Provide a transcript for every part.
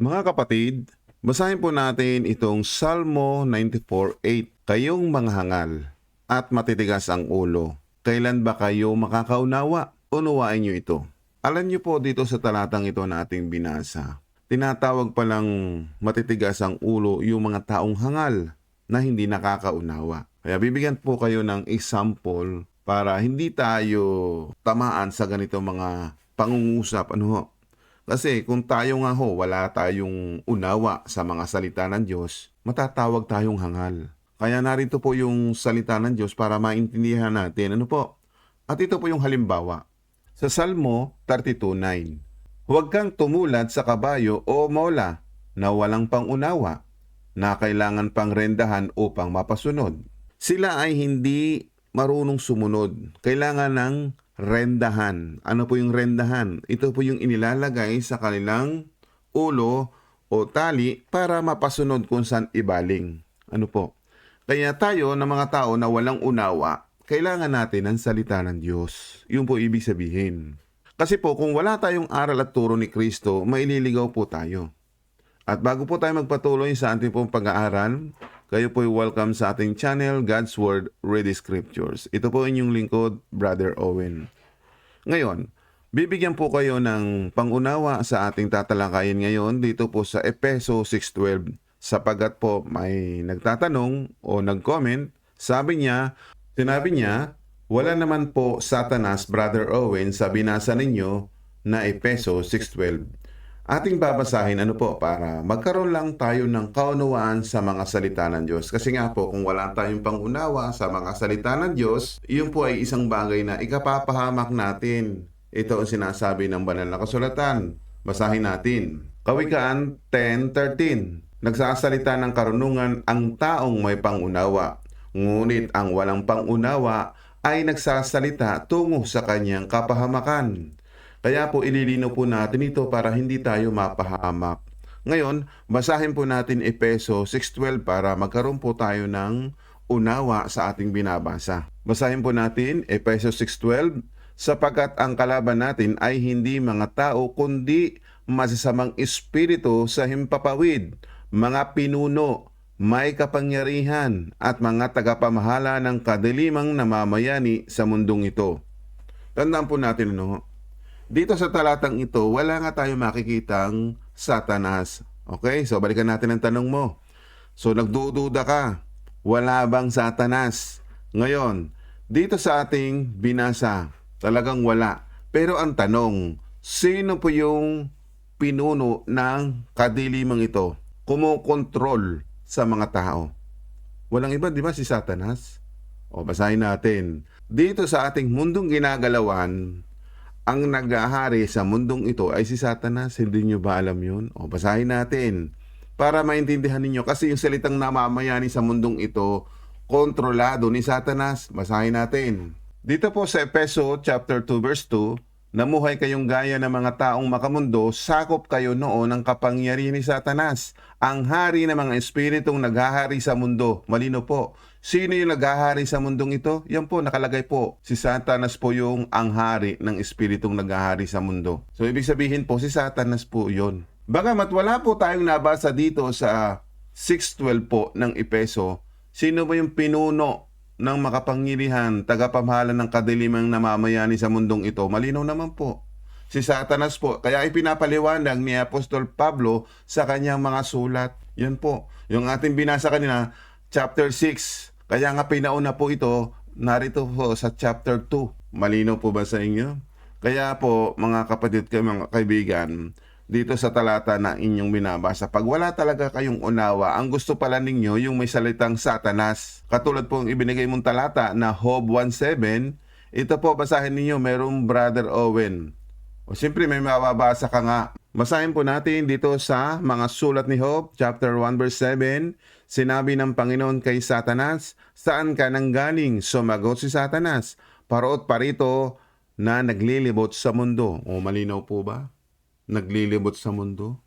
Mga kapatid, basahin po natin itong Salmo 94.8. Kayong mga hangal at matitigas ang ulo, kailan ba kayo makakaunawa? Unawain niyo ito. Alam niyo po dito sa talatang ito na ating binasa, tinatawag palang matitigas ang ulo yung mga taong hangal na hindi nakakaunawa. Kaya bibigyan po kayo ng example para hindi tayo tamaan sa ganito mga pangungusap. Ano ho? Kasi kung tayo nga ho, wala tayong unawa sa mga salita ng Diyos, matatawag tayong hangal. Kaya narito po yung salita ng Diyos para maintindihan natin. Ano po? At ito po yung halimbawa. Sa Salmo 32.9 Huwag kang tumulad sa kabayo o mola na walang pangunawa na kailangan pang rendahan upang mapasunod. Sila ay hindi marunong sumunod. Kailangan ng rendahan. Ano po yung rendahan? Ito po yung inilalagay sa kanilang ulo o tali para mapasunod kung saan ibaling. Ano po? Kaya tayo na mga tao na walang unawa, kailangan natin ang salita ng Diyos. Yun po ibig sabihin. Kasi po kung wala tayong aral at turo ni Kristo, maililigaw po tayo. At bago po tayo magpatuloy sa ating pong pag-aaral, kayo po welcome sa ating channel, God's Word, Ready Scriptures. Ito po inyong lingkod, Brother Owen. Ngayon, bibigyan po kayo ng pangunawa sa ating tatalakayin ngayon dito po sa Epeso 6.12 sapagat po may nagtatanong o nag-comment, sabi niya, sinabi niya, wala naman po satanas, Brother Owen, sa binasa ninyo na Epeso 6.12. Ating babasahin ano po para magkaroon lang tayo ng kaunawaan sa mga salita ng Diyos. Kasi nga po kung wala tayong pangunawa sa mga salita ng Diyos, iyon po ay isang bagay na ikapapahamak natin. Ito ang sinasabi ng banal na kasulatan. Basahin natin. Kawikaan 10.13 Nagsasalita ng karunungan ang taong may pangunawa. Ngunit ang walang pangunawa ay nagsasalita tungo sa kanyang kapahamakan. Kaya po ililino po natin ito para hindi tayo mapahamak. Ngayon, basahin po natin Epeso 6.12 para magkaroon po tayo ng unawa sa ating binabasa. Basahin po natin Epeso 6.12 sapagkat ang kalaban natin ay hindi mga tao kundi masasamang espiritu sa himpapawid, mga pinuno, may kapangyarihan at mga tagapamahala ng kadilimang namamayani sa mundong ito. Tandaan po natin ano, dito sa talatang ito, wala nga tayo makikitang satanas. Okay? So, balikan natin ang tanong mo. So, nagdududa ka. Wala bang satanas? Ngayon, dito sa ating binasa, talagang wala. Pero ang tanong, sino po yung pinuno ng kadilimang ito? Kumukontrol sa mga tao. Walang iba, di ba, si Satanas? O, basahin natin. Dito sa ating mundong ginagalawan, ang naghahari sa mundong ito ay si Satanas. Hindi nyo ba alam yun? O, basahin natin. Para maintindihan ninyo. Kasi yung salitang namamayani sa mundong ito, kontrolado ni Satanas. Basahin natin. Dito po sa Epeso chapter 2 verse 2, Namuhay kayong gaya ng mga taong makamundo, sakop kayo noon ng kapangyarihan ni Satanas, ang hari ng mga espiritong naghahari sa mundo. Malino po. Sino yung naghahari sa mundong ito? Yan po, nakalagay po. Si Satanas po yung ang hari ng espiritong naghahari sa mundo. So, ibig sabihin po, si Satanas po yon. Bagamat wala po tayong nabasa dito sa 6.12 po ng Epeso, sino ba yung pinuno ng makapangyarihan, tagapamahala ng kadilimang namamayani sa mundong ito, malinaw naman po. Si Satanas po, kaya ipinapaliwanag ni Apostol Pablo sa kanyang mga sulat. Yan po, yung ating binasa kanina, chapter 6. Kaya nga pinauna po ito, narito po sa chapter 2. Malinaw po ba sa inyo? Kaya po, mga kapatid kayo, mga kaibigan, dito sa talata na inyong binabasa. Pag wala talaga kayong unawa, ang gusto pala ninyo yung may salitang satanas. Katulad po ang ibinigay mong talata na Hob 1.7, ito po basahin ninyo, merong Brother Owen. O siyempre may mababasa ka nga. Basahin po natin dito sa mga sulat ni Hob, chapter 1 verse 7, sinabi ng Panginoon kay Satanas, saan ka nang galing? Sumagot si Satanas, parot parito na naglilibot sa mundo. O malinaw po ba? naglilibot sa mundo.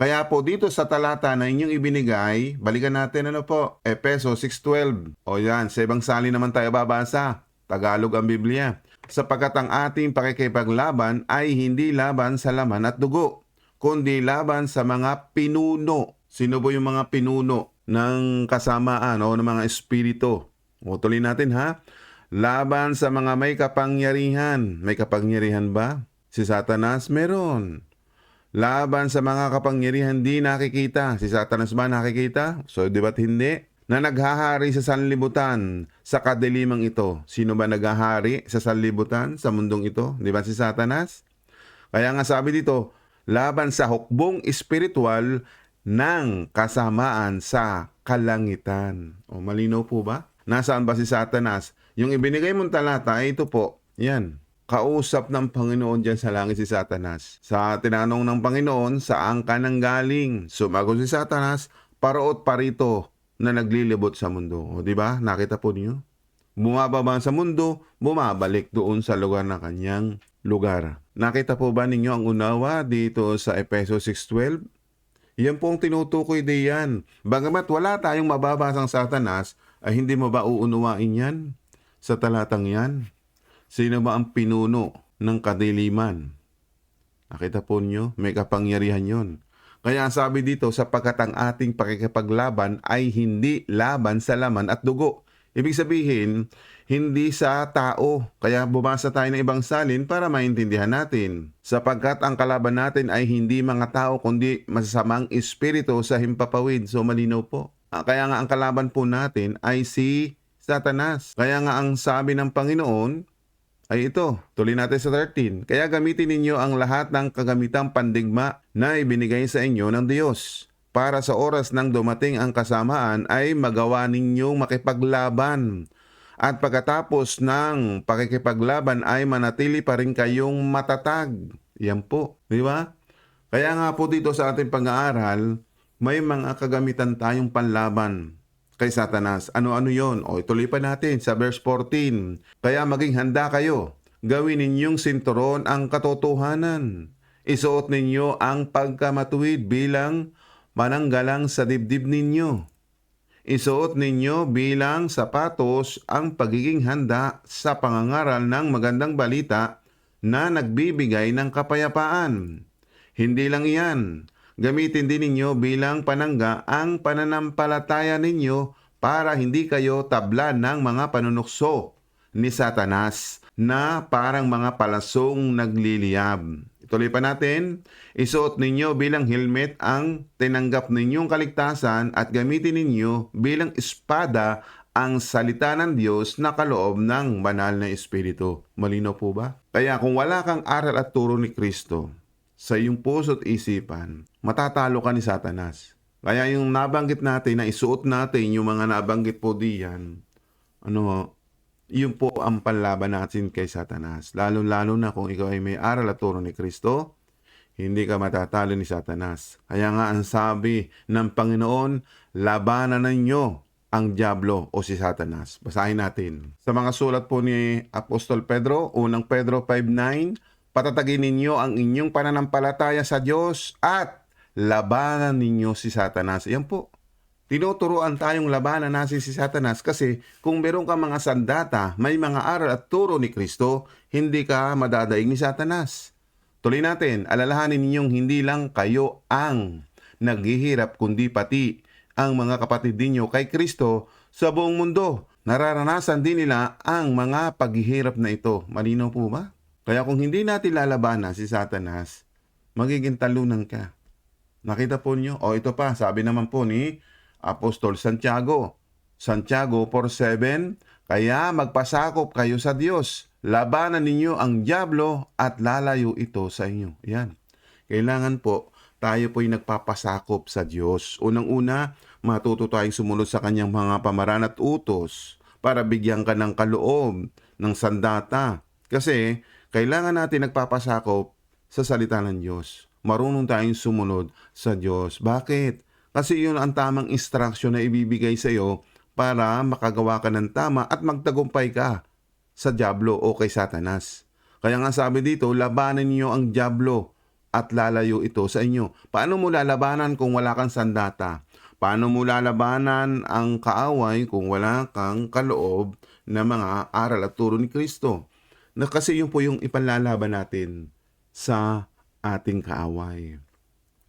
Kaya po dito sa talata na inyong ibinigay, balikan natin ano po, Epeso 6.12. O yan, sa ibang sali naman tayo babasa. Tagalog ang Biblia. Sapagkat ang ating pakikipaglaban ay hindi laban sa laman at dugo, kundi laban sa mga pinuno. Sino po yung mga pinuno ng kasamaan o ng mga espiritu? O tuloy natin ha. Laban sa mga may kapangyarihan. May kapangyarihan ba? Si Satanas meron. Laban sa mga kapangyarihan di nakikita. Si Satanas ba nakikita? So, di ba't hindi? Na naghahari sa sanlibutan sa kadilimang ito. Sino ba naghahari sa sanlibutan sa mundong ito? Di ba si Satanas? Kaya nga sabi dito, laban sa hukbong espiritual ng kasamaan sa kalangitan. O malinaw po ba? Nasaan ba si Satanas? Yung ibinigay mong talata ay ito po. Yan. Kausap ng Panginoon dyan sa langit si Satanas. Sa tinanong ng Panginoon, saan ka nang galing? Sumagot si Satanas, paroot parito na naglilibot sa mundo. O di ba? Nakita po niyo? Bumababa sa mundo, bumabalik doon sa lugar na kanyang lugar. Nakita po ba ninyo ang unawa dito sa Epeso 6.12? Yan po ang tinutukoy diyan. Bagamat wala tayong mababasang satanas, ay hindi mo ba uunuwain yan? Sa talatang yan? Sino ba ang pinuno ng kadiliman? Nakita po niyo, may kapangyarihan yon. Kaya ang sabi dito, sapagkat ang ating pakikipaglaban ay hindi laban sa laman at dugo. Ibig sabihin, hindi sa tao. Kaya bumasa tayo ng ibang salin para maintindihan natin. Sapagkat ang kalaban natin ay hindi mga tao kundi masasamang espiritu sa himpapawid. So malinaw po. Ah, Kaya nga ang kalaban po natin ay si Satanas. Kaya nga ang sabi ng Panginoon ay ito. Tuloy natin sa 13. Kaya gamitin ninyo ang lahat ng kagamitang pandigma na ibinigay sa inyo ng Diyos. Para sa oras ng dumating ang kasamaan ay magawa ninyong makipaglaban. At pagkatapos ng pakikipaglaban ay manatili pa rin kayong matatag. Yan po. Di ba? Kaya nga po dito sa ating pag-aaral, may mga kagamitan tayong panlaban kay Satanas. Ano-ano yon? O ituloy pa natin sa verse 14. Kaya maging handa kayo. Gawin ninyong sinturon ang katotohanan. Isuot ninyo ang pagkamatuwid bilang mananggalang sa dibdib ninyo. Isuot ninyo bilang sapatos ang pagiging handa sa pangangaral ng magandang balita na nagbibigay ng kapayapaan. Hindi lang iyan, gamitin din ninyo bilang panangga ang pananampalataya ninyo para hindi kayo tablan ng mga panunukso ni Satanas na parang mga palasong nagliliyab. Ituloy pa natin, isuot ninyo bilang helmet ang tinanggap ninyong kaligtasan at gamitin ninyo bilang espada ang salita ng Diyos na kaloob ng banal na Espiritu. Malino po ba? Kaya kung wala kang aral at turo ni Kristo sa iyong puso at isipan, matatalo ka ni Satanas. Kaya yung nabanggit natin na isuot natin yung mga nabanggit po diyan, ano yun po ang panlaban natin kay Satanas. Lalo-lalo na kung ikaw ay may aral at turo ni Kristo, hindi ka matatalo ni Satanas. Kaya nga ang sabi ng Panginoon, labanan ninyo ang Diablo o si Satanas. Basahin natin. Sa mga sulat po ni Apostol Pedro, unang Pedro 5.9, patatagin ninyo ang inyong pananampalataya sa Diyos at labanan ninyo si Satanas. Yan po. Tinuturuan tayong labanan natin si Satanas kasi kung meron ka mga sandata, may mga aral at turo ni Kristo, hindi ka madadaig ni Satanas. Tuloy natin, alalahanin ninyong hindi lang kayo ang naghihirap kundi pati ang mga kapatid ninyo kay Kristo sa buong mundo. Nararanasan din nila ang mga paghihirap na ito. Malinaw po ba? Kaya kung hindi natin lalabanan si Satanas, magiging talunan ka. Nakita po niyo? O ito pa, sabi naman po ni Apostol Santiago. Santiago 4.7, Kaya magpasakop kayo sa Diyos. Labanan ninyo ang Diablo at lalayo ito sa inyo. Yan. Kailangan po, tayo po'y nagpapasakop sa Diyos. Unang-una, matuto tayong sumunod sa kanyang mga pamaran at utos para bigyan ka ng kaloob, ng sandata. Kasi, kailangan natin nagpapasakop sa salita ng Diyos. Marunong tayong sumunod sa Diyos. Bakit? Kasi yun ang tamang instruction na ibibigay sa iyo para makagawa ka ng tama at magtagumpay ka sa Diablo o kay Satanas. Kaya nga sabi dito, labanan niyo ang Diablo at lalayo ito sa inyo. Paano mo lalabanan kung wala kang sandata? Paano mo lalabanan ang kaaway kung wala kang kaloob na mga aral at turo ni Kristo? Na kasi yun po yung ipanlalaban natin sa ating kaaway.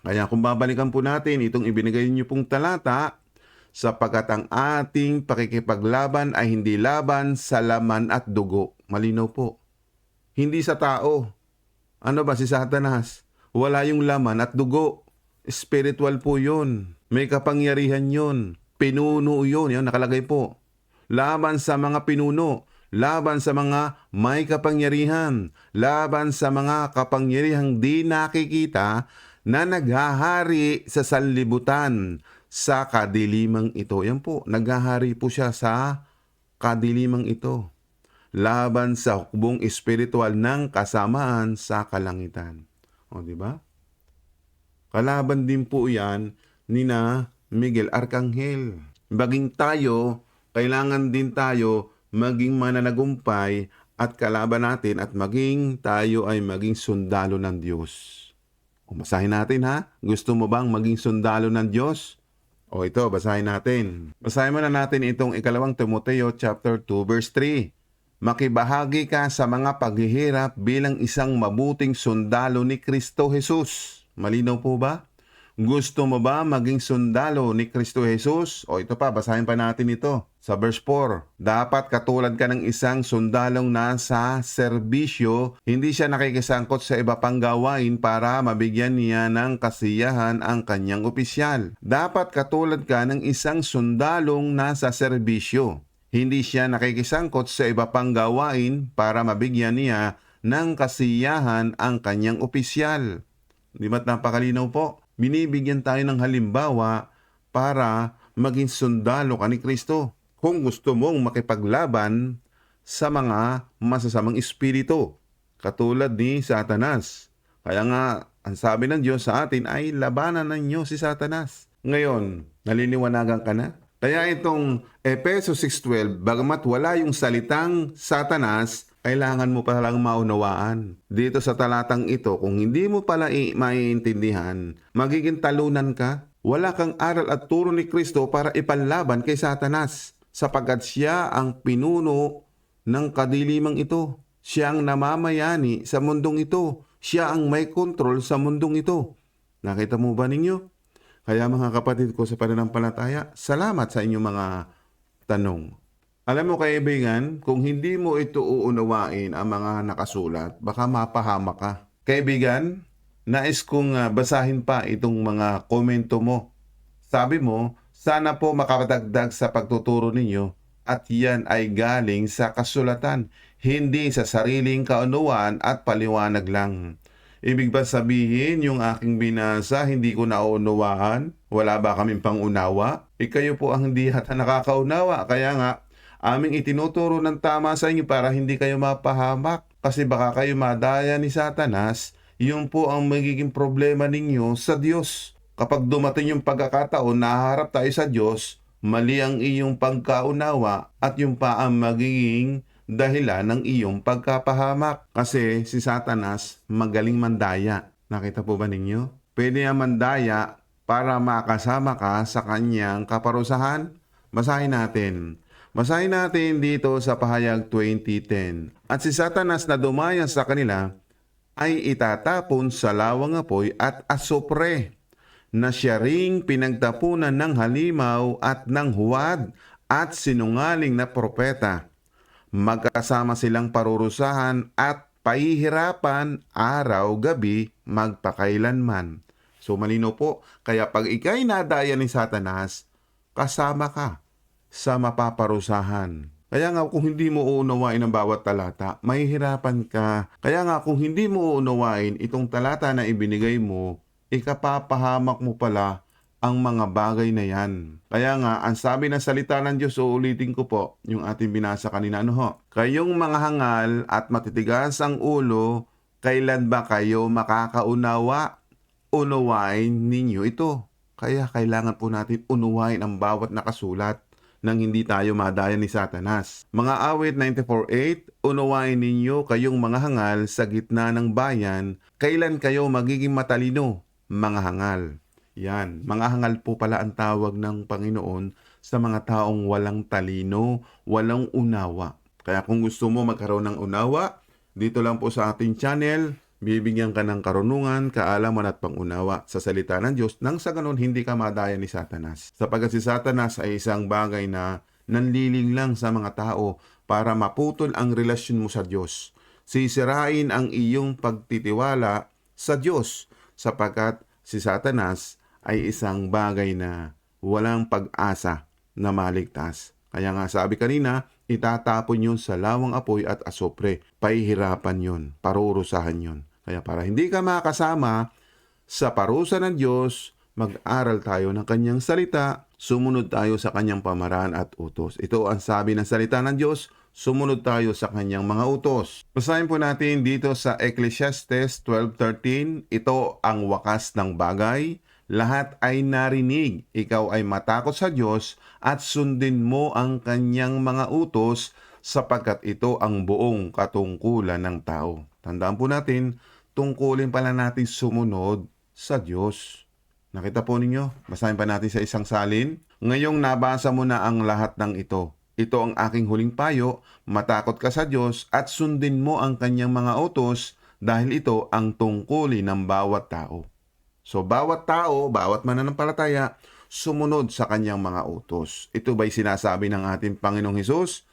Kaya kung babalikan po natin itong ibinigay niyo pong talata, sapagkat ang ating pakikipaglaban ay hindi laban sa laman at dugo. Malinaw po. Hindi sa tao. Ano ba si Satanas? Wala yung laman at dugo. Spiritual po yun. May kapangyarihan yun. Pinuno yun. Yan nakalagay po. Laban sa mga pinuno. Laban sa mga may kapangyarihan. Laban sa mga kapangyarihang di nakikita na naghahari sa sanlibutan sa kadilimang ito. Yan po, naghahari po siya sa kadilimang ito. Laban sa hukbong espiritual ng kasamaan sa kalangitan. O, di ba? Kalaban din po yan ni na Miguel Arcangel. Baging tayo, kailangan din tayo maging mananagumpay at kalaban natin at maging tayo ay maging sundalo ng Diyos. Umasahin natin ha. Gusto mo bang maging sundalo ng Diyos? O ito, basahin natin. Basahin muna natin itong ikalawang Timoteo chapter 2 verse 3. Makibahagi ka sa mga paghihirap bilang isang mabuting sundalo ni Kristo Jesus. Malinaw po ba? Gusto mo ba maging sundalo ni Kristo Jesus? O ito pa, basahin pa natin ito. Sa verse 4, dapat katulad ka ng isang sundalong nasa serbisyo, hindi siya nakikisangkot sa iba pang gawain para mabigyan niya ng kasiyahan ang kanyang opisyal. Dapat katulad ka ng isang sundalong nasa serbisyo. Hindi siya nakikisangkot sa iba pang gawain para mabigyan niya ng kasiyahan ang kanyang opisyal. Di ba't napakalinaw po? Binibigyan tayo ng halimbawa para maging sundalo ka ni Kristo. Kung gusto mong makipaglaban sa mga masasamang espiritu, katulad ni Satanas. Kaya nga, ang sabi ng Diyos sa atin ay labanan ninyo si Satanas. Ngayon, naliliwanagan ka na? Kaya itong Epeso 6.12, bagamat wala yung salitang Satanas, kailangan mo palang maunawaan. Dito sa talatang ito, kung hindi mo pala maiintindihan, magiging talunan ka. Wala kang aral at turo ni Kristo para ipanlaban kay Satanas sapagkat siya ang pinuno ng kadilimang ito. Siya ang namamayani sa mundong ito. Siya ang may kontrol sa mundong ito. Nakita mo ba ninyo? Kaya mga kapatid ko sa pananampalataya, salamat sa inyong mga tanong. Alam mo kaibigan, kung hindi mo ito uunawain ang mga nakasulat, baka mapahama ka. Kaibigan, nais kong ah, basahin pa itong mga komento mo. Sabi mo, sana po makapatagdag sa pagtuturo ninyo at yan ay galing sa kasulatan, hindi sa sariling kaunuan at paliwanag lang. Ibig ba sabihin yung aking binasa hindi ko naunawaan? Wala ba kaming pangunawa? E kayo po ang hindi hata nakakaunawa. Kaya nga, aming itinuturo ng tama sa inyo para hindi kayo mapahamak. Kasi baka kayo madaya ni Satanas, yun po ang magiging problema ninyo sa Diyos. Kapag dumating yung pagkakataon na haharap tayo sa Diyos, mali ang iyong pagkaunawa at yung pa ang magiging dahilan ng iyong pagkapahamak. Kasi si Satanas magaling mandaya. Nakita po ba ninyo? Pwede niya mandaya para makasama ka sa kanyang kaparusahan. Basahin natin. Basahin natin dito sa pahayag 2010. At si Satanas na dumaya sa kanila ay itatapon sa lawang apoy at asopre na siya ring pinagtapunan ng halimaw at ng huwad at sinungaling na propeta. Magkasama silang parurusahan at pahihirapan araw-gabi magpakailanman. So malino po, kaya pag ikay nadaya ni Satanas, kasama ka sa mapaparusahan. Kaya nga kung hindi mo uunawain ang bawat talata, mahihirapan ka. Kaya nga kung hindi mo uunawain itong talata na ibinigay mo, ikapapahamak mo pala ang mga bagay na yan. Kaya nga, ang sabi ng salita ng Diyos, uulitin ko po, yung ating binasa kanina, ano ho? Kayong mga hangal at matitigas ang ulo, kailan ba kayo makakaunawa? Unawain ninyo ito. Kaya kailangan po natin unawain ang bawat nakasulat nang hindi tayo madaya ni Satanas. Mga awit 94.8, unawain ninyo kayong mga hangal sa gitna ng bayan, kailan kayo magiging matalino, mga hangal. Yan, mga hangal po pala ang tawag ng Panginoon sa mga taong walang talino, walang unawa. Kaya kung gusto mo magkaroon ng unawa, dito lang po sa ating channel, Bibigyan ka ng karunungan, kaalaman at pangunawa sa salita ng Diyos nang sa ganun hindi ka madaya ni Satanas. Sapagkat si Satanas ay isang bagay na nanliling lang sa mga tao para maputol ang relasyon mo sa Diyos. Sisirain ang iyong pagtitiwala sa Diyos sapagkat si Satanas ay isang bagay na walang pag-asa na maligtas. Kaya nga sabi kanina, itatapon yun sa lawang apoy at asopre. Pahihirapan yun, parurusahan yun. Kaya para hindi ka makasama sa parusa ng Diyos, mag-aral tayo ng kanyang salita, sumunod tayo sa kanyang pamaraan at utos. Ito ang sabi ng salita ng Diyos, sumunod tayo sa kanyang mga utos. Basahin po natin dito sa Ecclesiastes 12.13, ito ang wakas ng bagay, lahat ay narinig, ikaw ay matakot sa Diyos at sundin mo ang kanyang mga utos sapagkat ito ang buong katungkulan ng tao. Tandaan po natin, tungkulin pala natin sumunod sa Diyos. Nakita po ninyo? Basahin pa natin sa isang salin. Ngayong nabasa mo na ang lahat ng ito. Ito ang aking huling payo, matakot ka sa Diyos at sundin mo ang kanyang mga utos dahil ito ang tungkulin ng bawat tao. So bawat tao, bawat mananampalataya, sumunod sa kanyang mga utos. Ito ba'y sinasabi ng ating Panginoong Hesus?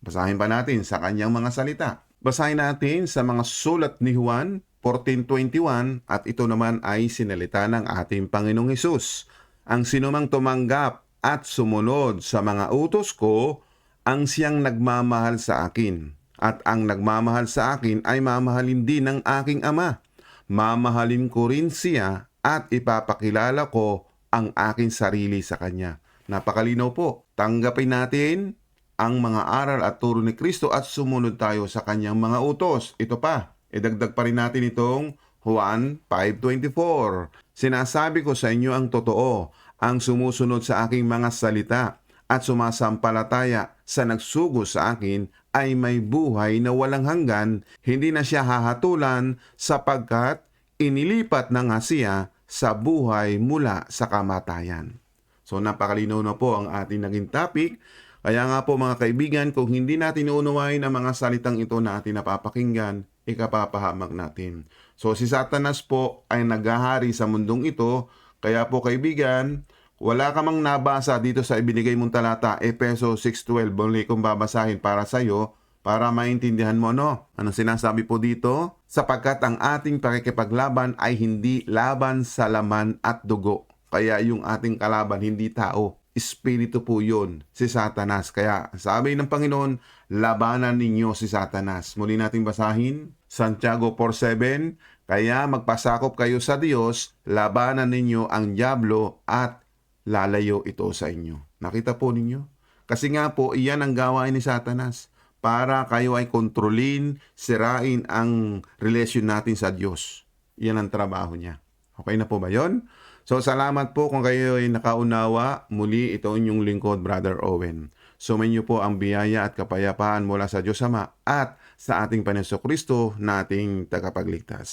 Basahin pa natin sa kanyang mga salita. Basahin natin sa mga sulat ni Juan 14.21 at ito naman ay sinalita ng ating Panginoong Hesus. Ang sinumang tumanggap at sumunod sa mga utos ko, ang siyang nagmamahal sa akin. At ang nagmamahal sa akin ay mamahalin din ng aking ama. Mamahalin ko rin siya at ipapakilala ko ang aking sarili sa kanya. Napakalinaw po. Tanggapin natin ang mga aral at turo ni Kristo at sumunod tayo sa kanyang mga utos. Ito pa, idagdag pa rin natin itong Juan 5.24. Sinasabi ko sa inyo ang totoo, ang sumusunod sa aking mga salita at sumasampalataya sa nagsugo sa akin ay may buhay na walang hanggan, hindi na siya hahatulan sapagkat inilipat na nga siya sa buhay mula sa kamatayan. So napakalinaw na po ang ating naging topic. Kaya nga po mga kaibigan, kung hindi natin uunawain ang mga salitang ito na ating napapakinggan, ikapapahamak natin. So si Satanas po ay naghahari sa mundong ito. Kaya po kaibigan, wala ka mang nabasa dito sa ibinigay mong talata, Epeso 6.12, muli kong babasahin para sa iyo, para maintindihan mo no. Anong sinasabi po dito? Sapagkat ang ating pakikipaglaban ay hindi laban sa laman at dugo. Kaya yung ating kalaban hindi tao, espiritu po yun, si Satanas. Kaya sabi ng Panginoon, labanan ninyo si Satanas. Muli nating basahin, Santiago 4.7, Kaya magpasakop kayo sa Diyos, labanan ninyo ang Diablo at lalayo ito sa inyo. Nakita po ninyo? Kasi nga po, iyan ang gawain ni Satanas para kayo ay kontrolin, sirain ang relasyon natin sa Diyos. Iyan ang trabaho niya. Okay na po ba yon? So salamat po kung kayo ay nakaunawa. Muli ito inyong lingkod, Brother Owen. Sumayin niyo po ang biyaya at kapayapaan mula sa Diyos Ama at sa ating Panginoon Kristo na ating tagapagligtas.